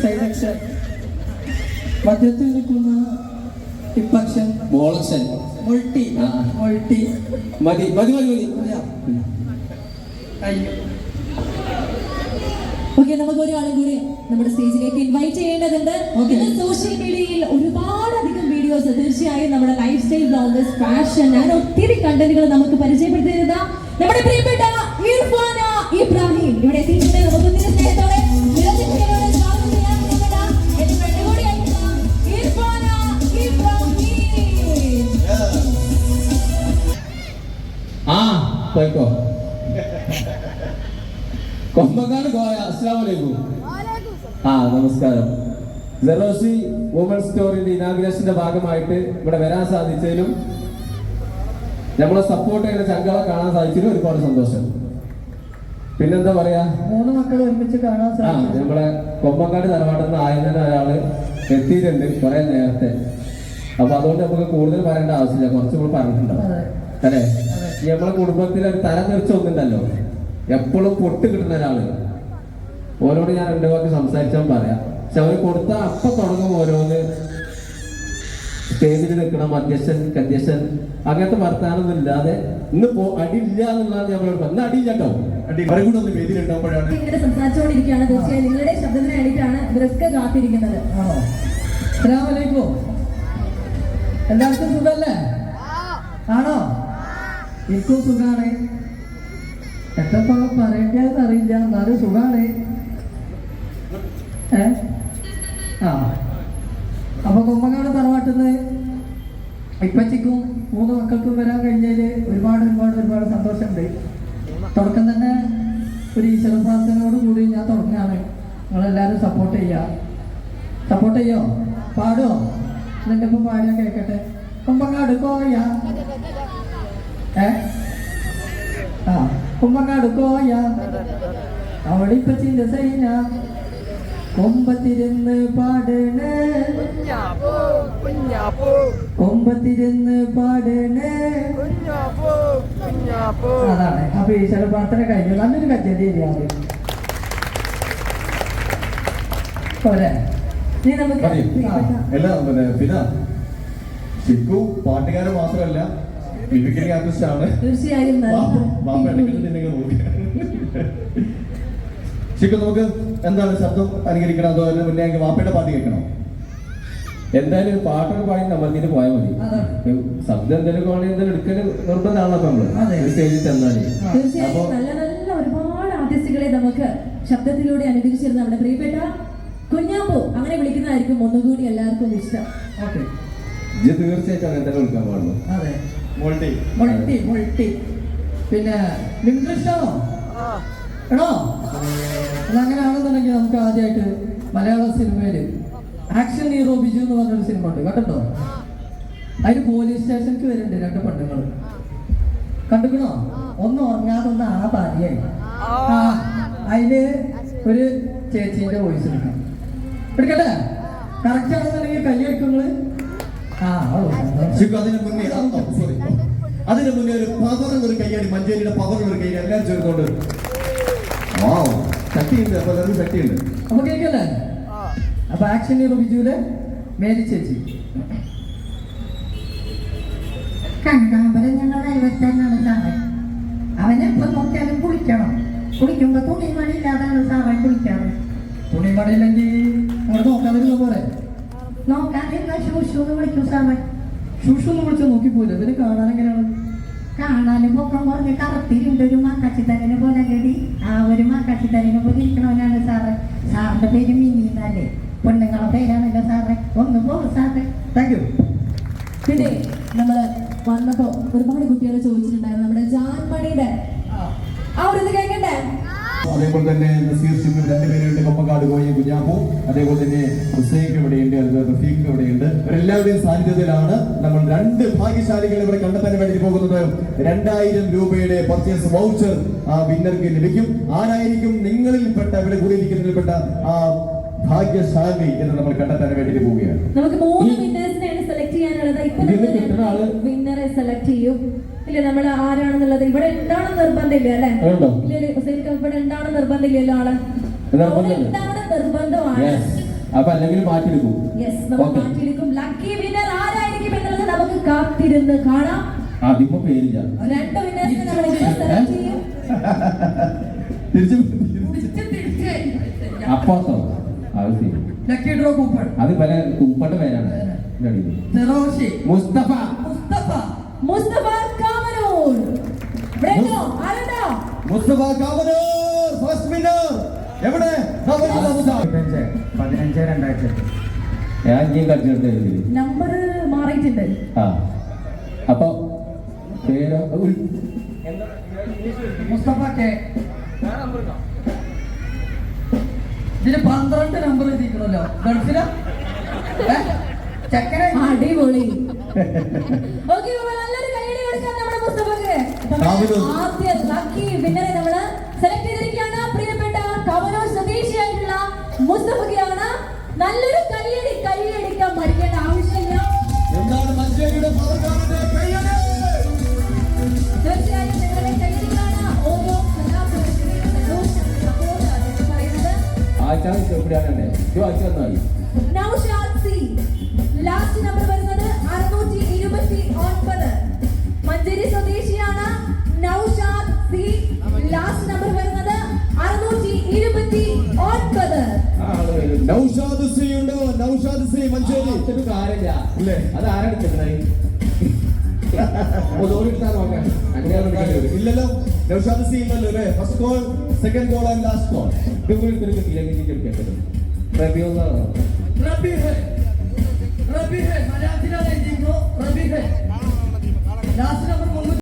സുരേഷൻ മധ്യത്തിൽ നിൽക്കുന്ന ഇപ്പക്ഷൻ ബോളക്ഷൻ മുൾട്ടി. മുൾട്ടി മതി മതി മതി മതി. ഓക്കെ നമുക്ക് ഒരാളും കൂടി നമ്മുടെ സ്റ്റേജിലേക്ക് ഇൻവൈറ്റ് ചെയ്യേണ്ടതുണ്ട്. സോഷ്യൽ മീഡിയയിൽ ഒരുപാട് അധികം വീഡിയോസ് തീർച്ചയായും നമ്മുടെ ലൈഫ് സ്റ്റൈൽ ബ്ലോഗേഴ്സ് ഫാഷൻ അങ്ങനെ ഒത്തിരി കണ്ടന്റുകൾ നമുക്ക് പരിചയപ്പെടുത്തി നമ്മുടെ പ്രിയപ്പെട്ട ഇർഫാന ഇബ്രാഹിം. ഇവിടെ എത്തിയിട്ടുണ്ട്. നമുക്ക് പോയിക്കോ. കൊമ്പങ്കാട് ഗോയ അസ്സാം വലൈക്കും ആ നമസ്കാരം. ജെറോസി വുമൺ സ്റ്റോറിന്റെ ഇനാഗ്രേഷന്റെ ഭാഗമായിട്ട് ഇവിടെ വരാൻ സാധിച്ചതിലും നമ്മളെ സപ്പോർട്ട് ചെയ്യുന്ന ചങ്കളെ കാണാൻ സാധിച്ചതിലും ഒരുപാട് സന്തോഷം. പിന്നെന്താ പറയാ? മൂന്ന് മക്കളെ ഒരുമിച്ച് കാണാൻ സാധിച്ചു. നമ്മളെ കൊമ്പങ്കാട് തറവാട്ടിൽ നിന്ന് ആയതിന് ഒരാൾ എത്തിയിട്ടുണ്ട് കുറെ നേരത്തെ. അപ്പൊ അതുകൊണ്ട് നമുക്ക് കൂടുതൽ പറയേണ്ട ആവശ്യമില്ല. കുറച്ചും കൂടി പറഞ്ഞിട്ടുണ്ടാവും. അല്ലേ? ഈ നമ്മളെ കുടുംബത്തിൽ ഒരു തരം തെറിച്ച ഒന്നുണ്ടല്ലോ എപ്പോഴും പൊട്ട് കിട്ടുന്ന ഒരാൾ. ഓരോട് ഞാൻ രണ്ടു വാക്ക് സംസാരിച്ചാൽ പറയാം. പക്ഷെ അവർ കൊടുത്ത അപ്പൊ തുടങ്ങും ഓരോന്ന്. സ്റ്റേജിൽ നിൽക്കണം അധ്യക്ഷൻ കധ്യക്ഷൻ. അങ്ങനത്തെ വർത്താനൊന്നും ഇല്ലാതെ ഇന്ന് പോ അടിയില്ല എന്നുള്ളതാണ് നമ്മളോട് പറഞ്ഞത്. ഇന്ന് അടിയില്ല കേട്ടോ. ഇങ്ങനെ സംസാരിച്ചുകൊണ്ടിരിക്കുകയാണ്. തീർച്ചയായും നിങ്ങളുടെ ശബ്ദത്തിന് വേണ്ടിയിട്ടാണ് ഇവരൊക്കെ കാത്തിരിക്കുന്നത്. ആണോ? അസ്സലാമലൈക്കും എല്ലാവർക്കും സുഖല്ലേ? ആണോ? എനിക്കും സുഖാണ്. എത്രത്തോളം പറയേണ്ടതെന്ന് അറിയില്ല. എന്നാലും സുഖാണ്. ആ. അപ്പൊ കുമ്പങ്ങാട് തറവാട്ടിന്ന് ഇപ്പച്ചിക്കും മൂന്ന് മക്കൾക്കും വരാൻ കഴിഞ്ഞതിൽ ഒരുപാട് ഒരുപാട് ഒരുപാട് സന്തോഷമുണ്ട്. തുടക്കം തന്നെ ഒരു ഈശ്വര പ്രാർത്ഥനയോട് കൂടി ഞാൻ തുടങ്ങുകയാണ്. നിങ്ങളെല്ലാവരും സപ്പോർട്ട് ചെയ്യുക. സപ്പോർട്ട് ചെയ്യോ? പാടോ എന്നിട്ട് ഇപ്പൊ പാടിയാ കേക്കട്ടെ. കുമ്പങ്ങാട് കോയ ഏ? ആ കുമ്പങ്ങാട് കോയ ചിന്ത സൈന. കൊമ്പത്തിരുന്ന് പാടണേ. കൊമ്പത്തിരുന്ന് പാടണേ. അതാണ്. അപ്പൊ ഈശ്വര പ്രാർത്ഥന കഴിഞ്ഞു. നല്ലൊരു കച്ചേരി ഏരിയാണ് പോരെ. ഇനി നമുക്ക് എല്ലാം പിന്നെ പിന്നെ ഷിക്കു പാട്ടുകാരൻ മാത്രമല്ല മിമിക്രി ആർട്ടിസ്റ്റ് ആണ് തീർച്ചയായും നമുക്ക് എന്താണ് ശബ്ദം അനുകരിക്കണം? അതോ അതിന് മുന്നേ വാപ്പയുടെ പാട്ട് കേൾക്കണോ? എന്തായാലും പാട്ടൊക്കെ പാടി അമർത്തിട്ട് പോയാൽ മതി. ശബ്ദം എന്തെങ്കിലും ആണെങ്കിൽ എന്തെങ്കിലും എടുക്കൽ നിർബന്ധമാണല്ലോ അപ്പൊ നമ്മൾ. സ്റ്റേജിൽ ചെന്നാൽ. അപ്പൊ നല്ല നല്ല ഒരുപാട് ആർട്ടിസ്റ്റുകളെ നമുക്ക് ശബ്ദത്തിലൂടെ അനുകരിച്ചിരുന്ന നമ്മുടെ പ്രിയപ്പെട്ട കുഞ്ഞാപ്പു. അങ്ങനെ വിളിക്കുന്നതായിരിക്കും ഒന്നുകൂടി എല്ലാവർക്കും ഇഷ്ടം. തീർച്ചയായിട്ടും അങ്ങനെ തന്നെ വിളിക്കാൻ പാടുള്ളൂ. അതെ. മോൾട്ടി മുൾട്ടി മുൾട്ടി പിന്നെ ഇംഗ്ലീഷാണോ എടോ അങ്ങനെയാണെന്നുണ്ടെങ്കിൽ നമുക്ക് ആദ്യമായിട്ട് മലയാള സിനിമയിൽ ആക്ഷൻ ഹീറോ ബിജു എന്ന് പറഞ്ഞൊരു സിനിമ ഉണ്ട് കേട്ടോ അതിന് പോലീസ് സ്റ്റേഷനിലേക്ക് വരുന്നുണ്ട് രണ്ട് പെണ്ണുങ്ങൾ കണ്ടുക്കണോ? ഒന്ന് ഉറങ്ങാതെ ഒന്ന് ആ ഭാര്യയായി ആ അതിൽ ഒരു ചേച്ചീന്റെ വോയിസ് എടുക്കണം എടുക്കട്ടെ? കറക്റ്റ് ആണെന്നുണ്ടെങ്കിൽ കല്ല് ആ. ഷിക്കു അതിന് മുന്നേ സോറി അതിന് മുന്നേ ഒരു പവർ ഒരു കൈയാടി മഞ്ചേരിയുടെ പവറുള്ള ഒരു കൈയാടി എല്ലാവരും ചേർന്നുകൊണ്ട്. വാവ് ശക്തിയുണ്ട് അപ്പൊ എല്ലാവരും ശക്തിയുണ്ട്. അപ്പൊ കേൾക്കല്ലേ? അപ്പൊ ആക്ഷൻ ഹീറോ ബിജുവിലെ മേരി ചേച്ചി. കണ്ടാമ്പരം ഞങ്ങളുടെ അയൽവത്തന്നാണ് സാറേ. അവനെപ്പോ നോക്കിയാലും കുളിക്കണം. കുളിക്കുമ്പോ തുണിമണിയില്ലാതാണ് സാറേ കുളിക്കാറ്. തുണിമടയില്ലെങ്കിൽ അങ്ങോട്ട് നോക്കാതിരുന്ന പോലെ നോക്കാതിരുന്ന ശൂശു എന്ന് വിളിക്കും സാറേ. ശുഷു എന്ന് വിളിച്ചാൽ നോക്കിപ്പോലെ ഇതിന് കാണാൻ എങ്ങനെയാണ്? കാണാനും പൊക്കം കുറഞ്ഞ് കറുത്തിരുണ്ട് ഒരു മാക്കാച്ചിത്തരനെ പോലെ കടി ആ ഒരു മാക്കാച്ചിത്തരനെ പോലെ ഇരിക്കണവനാണ് സാറ്. സാറിന്റെ പേര് മിനി എന്നല്ലേ പെണ്ണുങ്ങളെ പേരാണല്ലോ സാറേ. ഒന്ന് പോകും സാറേ. താങ്ക് യു പിന്നെ നമ്മൾ വന്നപ്പോ ഒരുപാട് കുട്ടികൾ ചോദിച്ചിട്ടുണ്ടായിരുന്നു. നമ്മുടെ ജാൻമണിയുടെ ആ ഒരു അതേപോലെ തന്നെ നസീർ സിംഗ് രണ്ടുപേരുണ്ട് കൊപ്പക്കാട് കോയ കുഞ്ഞാപ്പു. അതേപോലെ തന്നെ ഹുസൈഖ് ഇവിടെയുണ്ട് അതുപോലെ റഫീഖ് ഇവിടെയുണ്ട്. ഇവരെല്ലാവരുടെയും സാന്നിധ്യത്തിലാണ് നമ്മൾ രണ്ട് ഭാഗ്യശാലികളെ ഇവിടെ കണ്ടെത്താൻ വേണ്ടി പോകുന്നത്. രണ്ടായിരം രൂപയുടെ പർച്ചേസ് വൗച്ചർ ആ വിന്നർക്ക് ലഭിക്കും. ആരായിരിക്കും നിങ്ങളിൽപ്പെട്ട ഇവിടെ കൂടിയിരിക്കുന്നതിൽപ്പെട്ട ആ ഭാഗ്യശാലി എന്ന് നമ്മൾ കണ്ടെത്താൻ വേണ്ടി പോവുകയാണ്. നമുക്ക് മൂന്ന് ഇപ്പൊ ആൾ വിന്നറെ സെലക്ട് ചെയ്യും. ഇല്ല നമ്മൾ ആരാണെന്നുള്ളത് ഇവിടെ ഉണ്ടാവണം നിർബന്ധമില്ല അല്ലേ? ഇല്ല ഇവിടെ എന്താണ് നിർബന്ധമില്ലല്ലോ ആൾ. നിർബന്ധമാണ്. അപ്പൊ അല്ലെങ്കിൽ മാറ്റിയെടുക്കും. യെസ് മാറ്റിയെടുക്കും. ലക്കി വിന്നർ ആരായിരിക്കും എന്നുള്ളത് നമുക്ക് കാത്തിരുന്ന് കാണാം. അതിപ്പോ പേരില്ല. രണ്ട് വിന്നേഴ്സിനെ നമ്മൾ ഇപ്പോൾ സെലക്ട് ചെയ്യും. തിരിച്ചു അപ്പുറത്തോ അത് ശരി. ലക്കി ഡ്രോ കൂപ്പൺ അത് പല കൂപ്പന്റെ പേരാണ്. സെറോഷി മുസ്തഫ. മുസ്തഫ മുസ്തഫ കാമനൂർ. ബ്രേക്കോ? ആരുണ്ടോ മുസ്തഫ കാവനൂർ ഫസ്റ്റ് വിന്നർ എവിടെ. പതിനഞ്ച് രണ്ടായിരത്തി എട്ട് ഞാൻ ഇനിയും കളിച്ചിട്ട്. നമ്പർ മാറിയിട്ടുണ്ട്. ആ. അപ്പൊ പേരോ മുസ്തഫ കെ. ഇതിന് പന്ത്രണ്ട് നമ്പർ എത്തിക്കണല്ലോ ഗൾഫിലാ? ഏ? അടിപൊളി. ഓക്കെ നല്ലൊരു കൈയടി കൊടുക്കാൻ നമ്മുടെ മുസ്തഫക്ക്. ആദ്യ ലക്കി വിന്നറെ നമ്മൾ സെലക്ട് ചെയ്തിരിക്കുകയാണ്. പ്രിയപ്പെട്ട കവനൂർ സ്വദേശിയായിട്ടുള്ള മുസ്തഫക്കെയാണ് നല്ലൊരു കൈയടി കൈയടിക്കാൻ മടിക്കേണ്ട ആവശ്യമില്ല. കയ്യടി? തീർച്ചയായും നിങ്ങളുടെ കൈയടികളാണ് ഓരോ വന്നാൽ നൗഷാദ് സി. ലാസ്റ്റ് നമ്പർ വരുന്നത് അറുന്നൂറ്റി ഇരുപത്തി ഒൻപത്. മഞ്ചേരി സ്വദേശിയാണ് നൗഷാദ് സി. ലാസ്റ്റ് നമ്പർ വരുന്നത് അറുന്നൂറ്റി ഇരുപത്തി ഒൻപത്. നൗഷാദ് സി ഉണ്ടോ? നൗഷാദ് സി മഞ്ചേരി. കാര്യമില്ല. ഇല്ലേ? അത് ആരാണ് വരും. ഇല്ലല്ലോ. നൗഷാദ് സി ഇല്ലല്ലോ അല്ലേ? First call second call and last call ഇത് പോയി ഇത്രയും കിട്ടിയില്ലെങ്കിൽ എനിക്ക് റബിയുള്ള റബി റബിഹെ മനാസിലാണ് എഴുതിയിരുന്നു റബിഹെ ലാസ്റ്റ് നമ്പർ മുന്നൂറ്റി